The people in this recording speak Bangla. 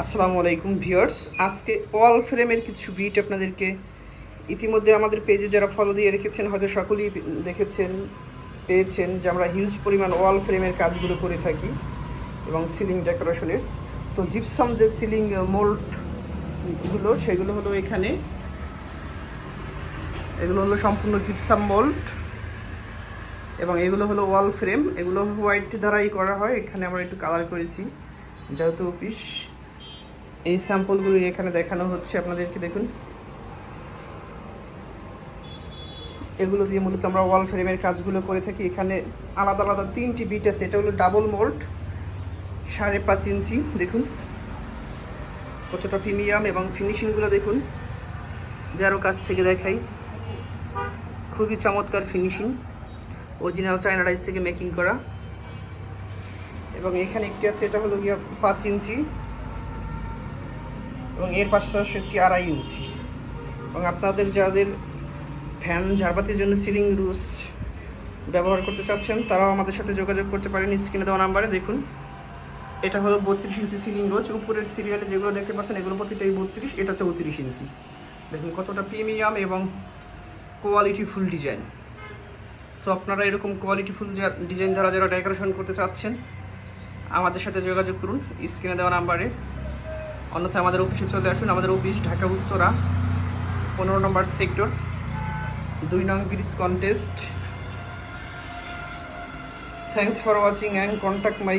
আসসালামু আলাইকুম ভিউয়ার্স। আজকে ওয়াল ফ্রেমের কিছু বিট আপনাদেরকে ইতিমধ্যে আমাদের পেজে যারা ফলো দিয়ে রেখেছেন, হয়তো সকলেই দেখেছেন, পেয়েছেন যে আমরা হিউজ পরিমাণ ওয়াল ফ্রেমের কাজগুলো করে থাকি এবং সিলিং ডেকোরেশনের তো জিপসাম যে সিলিং মোল্ডগুলো সেগুলো হলো এখানে। এগুলো হলো সম্পূর্ণ জিপসাম মোল্ড এবং এগুলো হলো ওয়াল ফ্রেম এগুলো হোয়াইট দ্বারাই করা হয়। এখানে আমরা একটু কালার করেছি। যেহেতু অফিস এই স্যাম্পলগুলি এখানে দেখানো হচ্ছে, আপনাদেরকে দেখুন। এগুলো দিয়ে মূলত আমরা ওয়াল ফ্রেমের কাজগুলো করে থাকি। এখানে আলাদা আলাদা তিনটি বিট আছে, এটা হলো ডাবল মোল্ড সাড়ে পাঁচ ইঞ্চি, দেখুন। কতটা প্রিমিয়াম এবং ফিনিশিংগুলো দেখুন। যারও কাছ থেকে দেখাই। খুবই চমৎকার ফিনিশিং অরিজিনাল চায়না রাইস থেকে মেকিং করা। এবং এখানে একটি আছে, এটা হলো গিয়া পাঁচ ইঞ্চি। এবং এর পাশাপাশি একটি আড়াই ইঞ্চি। এবং আপনাদের যাদের ফ্যান ঝাড়বাতির জন্য সিলিং রুস ব্যবহার করতে চাচ্ছেন, তারাও আমাদের সাথে যোগাযোগ করতে পারেন স্ক্রিনে দেওয়া নাম্বারে। দেখুন, এটা হলো বত্রিশ ইঞ্চি সিলিং রোজ। উপরের সিরিয়ালে যেগুলো দেখতে পাচ্ছেন, এগুলো প্রতিটাই বত্রিশ, এটা চৌত্রিশ ইঞ্চি। দেখুন, কতটা প্রিমিয়াম এবং কোয়ালিটি ফুল ডিজাইন সো আপনারা এরকম কোয়ালিটি ফুল ডিজাইন যারা যারা ডেকোরেশন করতে চাচ্ছেন, আমাদের সাথে যোগাযোগ করুন স্ক্রিনে দেওয়া নাম্বারে। অন্যথায় আমাদের অফিসে চলে আসুন। আমাদের অফিস ঢাকা উত্তরা, পনেরো নম্বর সেক্টর, দুই নং bridge contest. Thanks for watching and contact my